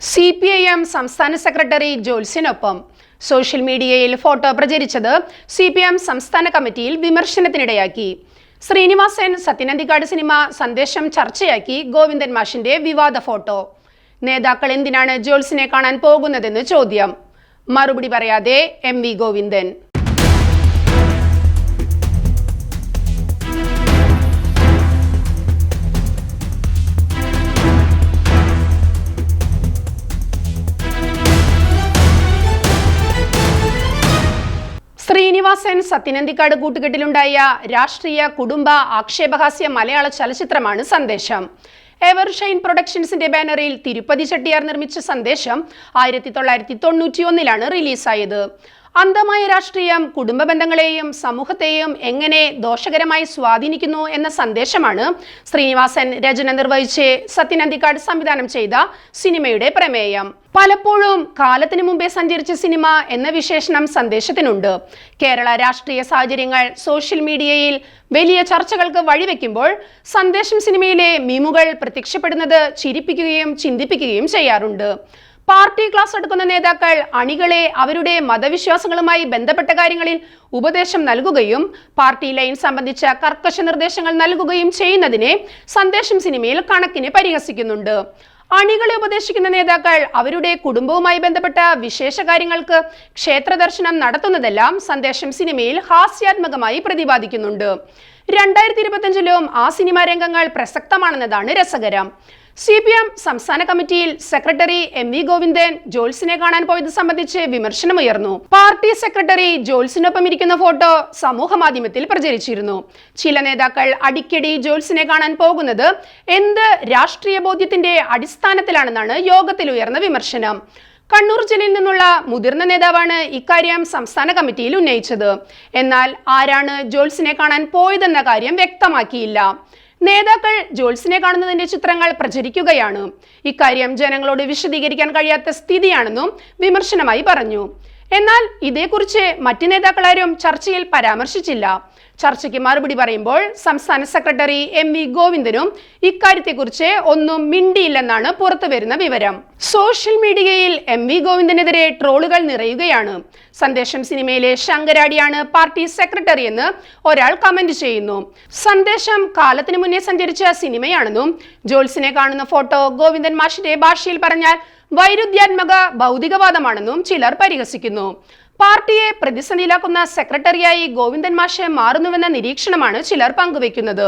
C P I M സംസ്ഥാന secretary ജോൽസിനൊപ്പം social മീഡിയയിൽ ഫോട്ടോ പ്രചരിച്ചത് സി പി എം സംസ്ഥാന കമ്മിറ്റിയിൽ വിമർശനത്തിനിടയാക്കി. ശ്രീനിവാസൻ സത്യനന്ദിക്കാട് സിനിമ സന്ദേശം ചർച്ചയാക്കി ഗോവിന്ദൻ മാഷിന്റെ വിവാദ ഫോട്ടോ. നേതാക്കൾ എന്തിനാണ് ജോൽസിനെ കാണാൻ പോകുന്നതെന്ന് ചോദ്യം. മറുപടി പറയാതെ എം വി ഗോവിന്ദൻ. ശ്രീനിവാസൻ സത്യനന്തിക്കാട് കൂട്ടുകെട്ടിലുണ്ടായ രാഷ്ട്രീയ കുടുംബ ആക്ഷേപഹാസ്യ മലയാള ചലച്ചിത്രമാണ് സന്ദേശം. എവർഷൈൻ പ്രൊഡക്ഷൻസിന്റെ ബാനറിൽ തിരുപ്പതി ചെട്ടിയാർ നിർമ്മിച്ച സന്ദേശം ആയിരത്തി തൊള്ളായിരത്തി തൊണ്ണൂറ്റി ഒന്നിലാണ് റിലീസായത്. അന്ധമായ രാഷ്ട്രീയം കുടുംബ ബന്ധങ്ങളെയും സമൂഹത്തെയും എങ്ങനെ ദോഷകരമായി സ്വാധീനിക്കുന്നു എന്ന സന്ദേശമാണ് ശ്രീനിവാസൻ രചന നിർവഹിച്ച് സത്യനന്ദിക്കാട് സംവിധാനം ചെയ്ത സിനിമയുടെ പ്രമേയം. പലപ്പോഴും കാലത്തിനു മുമ്പേ സഞ്ചരിച്ച സിനിമ എന്ന വിശേഷണം സന്ദേശത്തിനുണ്ട്. കേരള രാഷ്ട്രീയ സാഹചര്യങ്ങൾ സോഷ്യൽ മീഡിയയിൽ വലിയ ചർച്ചകൾക്ക് വഴിവെക്കുമ്പോൾ സന്ദേശം സിനിമയിലെ മീമുകൾ പ്രത്യക്ഷപ്പെടുന്നത് ചിരിപ്പിക്കുകയും ചിന്തിപ്പിക്കുകയും ചെയ്യാറുണ്ട്. പാർട്ടി ക്ലാസ് എടുക്കുന്ന നേതാക്കൾ അണികളെ അവരുടെ മതവിശ്വാസങ്ങളുമായി ബന്ധപ്പെട്ട കാര്യങ്ങളിൽ ഉപദേശം നൽകുകയും പാർട്ടി ലൈൻ സംബന്ധിച്ച കർക്കശ നിർദ്ദേശങ്ങൾ നൽകുകയും ചെയ്യുന്നതിനെ സന്ദേശം സിനിമയിൽ കണക്കിന് പരിഹസിക്കുന്നുണ്ട്. അണികളെ ഉപദേശിക്കുന്ന നേതാക്കൾ അവരുടെ കുടുംബവുമായി ബന്ധപ്പെട്ട വിശേഷ കാര്യങ്ങൾക്ക് ക്ഷേത്രദർശനം നടത്തുന്നതെല്ലാം സന്ദേശം സിനിമയിൽ ഹാസ്യാത്മകമായി പ്രതിപാദിക്കുന്നുണ്ട്. രണ്ടായിരത്തി ഇരുപത്തിയഞ്ചിലും ആ സിനിമാ രംഗങ്ങൾ പ്രസക്തമാണെന്നതാണ് രസകരം. സി പി എം സംസ്ഥാന കമ്മിറ്റിയിൽ സെക്രട്ടറി എം വി ഗോവിന്ദൻ ജോൽസിനെ കാണാൻ പോയത് സംബന്ധിച്ച് വിമർശനമുയർന്നു. പാർട്ടി സെക്രട്ടറി ജോൽസിനൊപ്പം ഇരിക്കുന്ന ഫോട്ടോ സമൂഹ മാധ്യമത്തിൽ പ്രചരിച്ചിരുന്നു. ചില നേതാക്കൾ അടിക്കടി ജോൽസിനെ കാണാൻ പോകുന്നത് എന്ത് രാഷ്ട്രീയ ബോധ്യത്തിന്റെ അടിസ്ഥാനത്തിലാണെന്നാണ് യോഗത്തിൽ ഉയർന്ന വിമർശനം. കണ്ണൂർ ജില്ലയിൽ നിന്നുള്ള മുതിർന്ന നേതാവാണ് ഇക്കാര്യം സംസ്ഥാന കമ്മിറ്റിയിൽ ഉന്നയിച്ചത്. എന്നാൽ ആരാണ് ജോൽസിനെ കാണാൻ പോയതെന്ന കാര്യം വ്യക്തമാക്കിയില്ല. നേതാക്കൾ ജോൽസിനെ കാണുന്നതിന്റെ ചിത്രങ്ങൾ പ്രചരിക്കുകയാണ്. ഇക്കാര്യം ജനങ്ങളോട് വിശദീകരിക്കാൻ കഴിയാത്ത സ്ഥിതിയാണെന്നും വിമർശനമായി പറഞ്ഞു. എന്നാൽ ഇതേക്കുറിച്ച് മറ്റ് നേതാക്കളാരും ചർച്ചയിൽ പരാമർശിച്ചില്ല. ചർച്ചയ്ക്ക് മറുപടി പറയുമ്പോൾ സംസ്ഥാന സെക്രട്ടറി എം വി ഗോവിന്ദനും ഇക്കാര്യത്തെക്കുറിച്ച് ഒന്നും മിണ്ടിയില്ലെന്നാണ് പുറത്തുവരുന്ന വിവരം. സോഷ്യൽ മീഡിയയിൽ എം വി ഗോവിന്ദനെതിരെ ട്രോളുകൾ നിറയുകയാണ്. സന്ദേശം സിനിമയിലെ ശങ്കരാടിയാണ് പാർട്ടി സെക്രട്ടറി എന്ന് ഒരാൾ കമന്റ് ചെയ്യുന്നു. സന്ദേശം കാലത്തിന് മുന്നേ സഞ്ചരിച്ച സിനിമയാണെന്നും ജോൽസിനെ കാണുന്ന ഫോട്ടോ ഗോവിന്ദൻ മാഷിന്റെ ഭാഷയിൽ പറഞ്ഞാൽ വൈരുദ്ധ്യാത്മക ഭൗതികവാദമാണെന്നും ചിലർ പരിഹസിക്കുന്നു. പാർട്ടിയെ പ്രതിസന്ധിയിലാക്കുന്ന സെക്രട്ടറിയായി ഗോവിന്ദൻ മാഷെ മാറുന്നുവെന്ന നിരീക്ഷണമാണ് ചിലർ പങ്കുവയ്ക്കുന്നത്.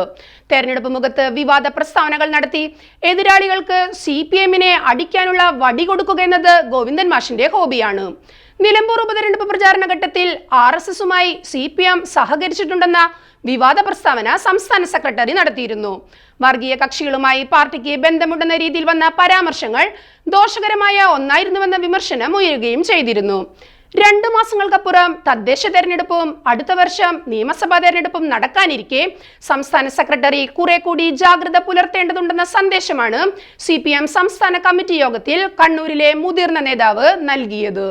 തെരഞ്ഞെടുപ്പ് മുഖത്ത് വിവാദ പ്രസ്താവനകൾ നടത്തി എതിരാളികൾക്ക് സി പി എമ്മിനെ അടിക്കാനുള്ള വടി കൊടുക്കുക എന്നത് ഗോവിന്ദൻ മാഷിന്റെ ഹോബിയാണ്. നിലമ്പൂർ ഉപതെരഞ്ഞെടുപ്പ് പ്രചാരണ ഘട്ടത്തിൽ ആർ എസ് എസുമായി സി പി എം സഹകരിച്ചിട്ടുണ്ടെന്ന വിവാദ പ്രസ്താവന സംസ്ഥാന സെക്രട്ടറി നടത്തിയിരുന്നു. വർഗീയ കക്ഷികളുമായി പാർട്ടിക്ക് ബന്ധമുണ്ടെന്ന രീതിയിൽ വന്ന പരാമർശങ്ങൾ ദോഷകരമായ ഒന്നായിരുന്നുവെന്ന വിമർശനം ഉയരുകയും ചെയ്തിരുന്നു. രണ്ടു മാസങ്ങൾക്കപ്പുറം തദ്ദേശ തെരഞ്ഞെടുപ്പും അടുത്ത വർഷം നിയമസഭാ തെരഞ്ഞെടുപ്പും നടക്കാനിരിക്കെ. സംസ്ഥാന സെക്രട്ടറി കുറെ കൂടി ജാഗ്രത പുലർത്തേണ്ടതുണ്ടെന്ന സന്ദേശമാണ് സി സംസ്ഥാന കമ്മിറ്റി യോഗത്തിൽ കണ്ണൂരിലെ മുതിർന്ന നേതാവ് നൽകിയത്.